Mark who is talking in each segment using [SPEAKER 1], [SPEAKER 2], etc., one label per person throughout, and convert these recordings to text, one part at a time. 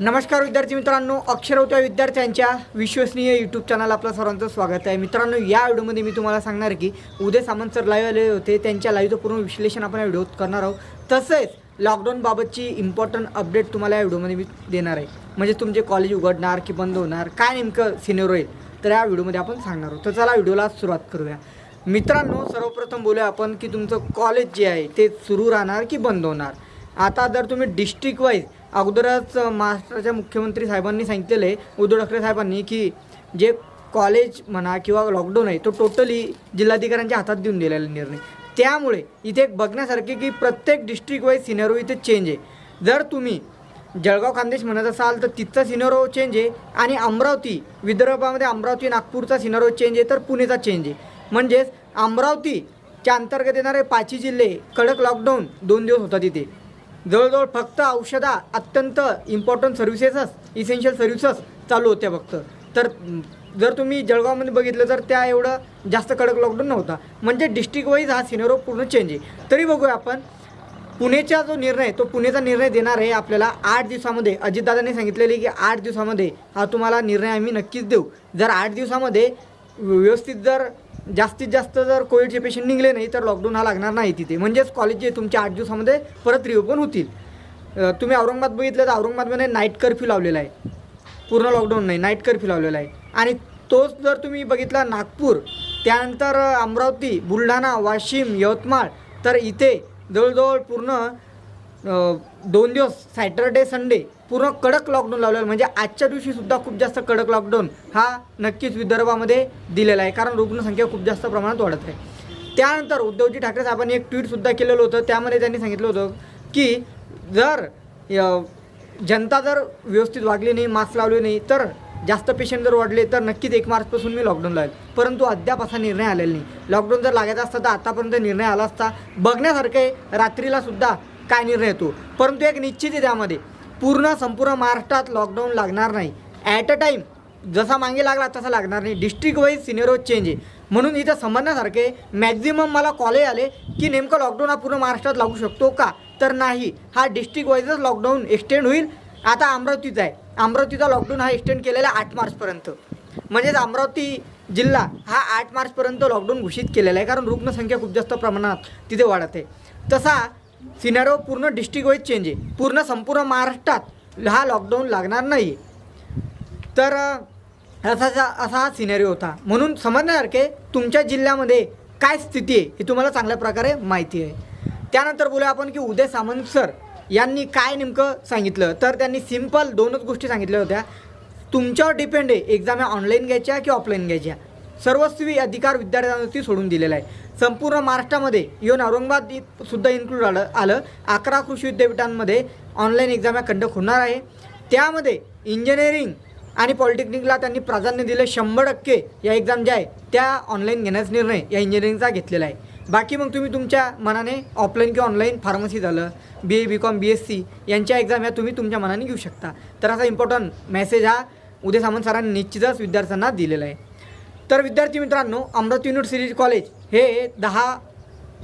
[SPEAKER 1] नमस्कार विद्यार्थी मित्रांनो अक्षरवत्या विद्यार्थ्यांच्या विश्वसनीय यूट्यूब चॅनल आपलं सर्वांचं स्वागत आहे. मित्रांनो या व्हिडिओमध्ये मी तुम्हाला सांगणार की उदय सामंत सर लाईव्ह आले होते. त्यांच्या लाईव्हचं पूर्ण विश्लेषण आपण या व्हिडिओत करणार आहोत. तसेच लॉकडाऊनबाबतची इम्पॉर्टंट अपडेट तुम्हाला या व्हिडिओमध्ये मी देणार आहे. म्हणजे तुमचे कॉलेज उघडणार की बंद होणार काय नेमकं सिनेरो येईल तर या व्हिडिओमध्ये आपण सांगणार आहोत. तर चला व्हिडिओला सुरुवात करूया. मित्रांनो सर्वप्रथम बोलूया आपण की तुमचं कॉलेज जे आहे ते सुरू राहणार की बंद होणार? आता जर तुम्ही डिस्ट्रिक्ट वाईज अगोदरच महाराष्ट्राच्या मुख्यमंत्री साहेबांनी सांगितलेलं आहे उद्धव ठाकरे साहेबांनी की जे कॉलेज म्हणा किंवा लॉकडाऊन आहे तो टोटली जिल्हाधिकाऱ्यांच्या हातात देऊन दिलेला निर्णय. त्यामुळे इथे एक बघण्यासारखे की प्रत्येक डिस्ट्रिक्ट वाईज सिनेरो इथे चेंज आहे. जर तुम्ही जळगाव खानदेश म्हणत असाल तर तिथचा सिनेरो चेंज आहे आणि अमरावती विदर्भामध्ये अमरावती नागपूरचा सिनेरो चेंज आहे तर पुणेचा चेंज आहे. म्हणजेच अमरावतीच्या अंतर्गत येणारे पाचही जिल्हे कडक लॉकडाऊन दोन दिवस होता तिथे जवळजवळ फक्त औषधा अत्यंत इम्पॉर्टंट सर्व्हिसेसच इसेन्शियल सर्व्हिसेस चालू होत्या फक्त. तर जर तुम्ही जळगावमध्ये बघितलं तर त्या एवढं जास्त कडक लॉकडाऊन नव्हता. म्हणजे डिस्ट्रिक्ट वाईज हा सिनेरो पूर्ण चेंज आहे. तरी बघूया आपण. पुणेचा जो निर्णय तो पुणेचा निर्णय देणार आहे आपल्याला आठ दिवसामध्ये. अजितदादांनी सांगितलेले की आठ दिवसामध्ये हा तुम्हाला निर्णय आम्ही नक्कीच देऊ. जर आठ दिवसामध्ये व्यवस्थित जर जास्तीत जास्त जर कोविडचे पेशंट निघले नाही तर लॉकडाऊन हा लागणार नाही तिथे. म्हणजेच कॉलेज जे आठ दिवसामध्ये परत रिओपन होतील. तुम्ही औरंगाबाद बघितलं तर औरंगाबादमध्ये नाईट कर्फ्यू लावलेला आहे. पूर्ण लॉकडाऊन नाही नाईट कर्फ्यू लावलेला आहे. आणि तोच जर तुम्ही बघितला नागपूर त्यानंतर अमरावती बुलढाणा वाशिम यवतमाळ तर इथे जवळजवळ पूर्ण दोन दिवस सॅटरडे संडे पूर्ण कडक लॉकडाऊन लावलेलं. म्हणजे आजच्या दिवशी सुद्धा खूप जास्त कडक लॉकडाऊन हा नक्कीच विदर्भामध्ये दिलेला आहे. कारण रुग्णसंख्या खूप जास्त प्रमाणात वाढत आहे. त्यानंतर उद्धवजी ठाकरे साहेबांनी एक ट्विटसुद्धा केलेलं होतं. त्यामध्ये त्यांनी सांगितलं होतं की जर जनता जर व्यवस्थित वागली नाही मास्क लावले नाही तर जास्त पेशंट जर वाढले तर नक्कीच एक मार्चपासून मी लॉकडाऊन लावेल. परंतु अद्याप असा निर्णय आलेला नाही. लॉकडाऊन जर लागायचा असता तर आतापर्यंत निर्णय आला असता. बघण्यासारखं आहे रात्रीला सुद्धा काय निर्णय येतो? परंतु एक निश्चित आहे त्यामध्ये. पूर्ण संपूर्ण महाराष्ट्रात लॉकडाऊन लागणार नाही. ॲट अ टाईम जसा मागे लागला तसा लागणार नाही. डिस्ट्रिक्ट वाईज सिनेरो चेंज आहे. म्हणून इथं समजण्यासारखे मॅक्झिमम मला कॉलेज आले की नेमकं लॉकडाऊन हा पूर्ण महाराष्ट्रात लागू शकतो का? तर नाही. हा डिस्ट्रिक्ट वाईजच लॉकडाऊन एक्सटेंड होईल. आता अमरावतीचा आहे. अमरावतीचा लॉकडाऊन हा एक्सटेंड केलेला आहे आठ मार्चपर्यंत म्हणजेच अमरावती जिल्हा हा आठ मार्चपर्यंत लॉकडाऊन घोषित केलेला आहे. कारण रुग्णसंख्या खूप जास्त प्रमाणात तिथे वाढत आहे. तसा सिनेरो पूर्ण डिस्ट्रिक्ट वाईज चेंज आहे. पूर्ण संपूर्ण महाराष्ट्रात हा लॉकडाऊन लागणार नाही तर असा असा हा सिनेरिओ होता. म्हणून समजण्यासारखे तुमच्या जिल्ह्यामध्ये काय स्थिती आहे हे तुम्हाला चांगल्या प्रकारे माहिती आहे. त्यानंतर बोलूया आपण की उदय सामंत सर यांनी काय नेमकं सांगितलं? तर त्यांनी सिंपल दोनच गोष्टी सांगितल्या होत्या. तुमच्यावर डिपेंड आहे. एक्झाम ऑनलाईन घ्यायच्या की ऑफलाईन घ्यायच्या? सर्वस्वी अधिकार विद्यार्थ्यांवरती सोडून दिलेला आहे. संपूर्ण महाराष्ट्रामध्ये येऊन औरंगाबाद सुद्धा इन्क्लूड आलं आलं. अकरा कृषी विद्यापीठांमध्ये ऑनलाईन एक्झाम या कंडक्ट होणार आहे. त्यामध्ये इंजिनिअरिंग आणि पॉलिटेक्निकला त्यांनी प्राधान्य दिलं शंभर टक्के या एक्झाम ज्या आहे त्या ऑनलाईन घेण्याचा निर्णय या इंजिनिअरिंगचा घेतलेला आहे. बाकी मग तुम्ही तुमच्या मनाने ऑफलाईन किंवा ऑनलाईन फार्मसी झालं B A B Com B S C यांच्या एक्झाम या तुम्ही तुमच्या मनाने घेऊ शकता. तर असा इम्पॉर्टंट मेसेज हा उदय सामंत सरांनी निश्चितच विद्यार्थ्यांना दिलेला आहे. तर विद्यार्थी मित्रांनो अमरावती युनिव्हर्सिटी कॉलेज हे दहा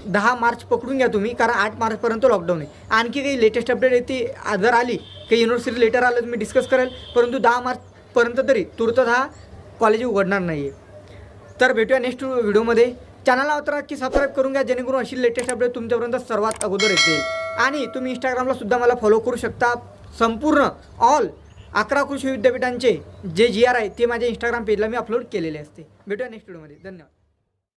[SPEAKER 1] दहा मार्च पकडून घ्या तुम्ही कारण आठ मार्चपर्यंत लॉकडाऊन आहे. आणखी काही लेटेस्ट अपडेट येते जर आली काही युनिव्हर्सिटी लेटर आलं तर मी डिस्कस करेल परंतु दहा मार्चपर्यंत तरी तुर्तत हा कॉलेज उघडणार नाही आहे तर भेटूया नेक्स्ट व्हिडिओमध्ये चॅनलला मात्र नक्की सबस्क्राईब करून घ्या जेणेकरून अशी लेटेस्ट अपडेट तुमच्यापर्यंत सर्वात अगोदर येते. आणि तुम्ही इंस्टाग्रामला सुद्धा मला फॉलो करू शकता. संपूर्ण ऑल अकरा कृषी विद्यापीठांचे जे जी आर आहे ते माझ्या इंस्टाग्राम पेजला मी अपलोड केलेले असते. भेटूया नेक्स्ट व्हिडिओमध्ये धन्यवाद.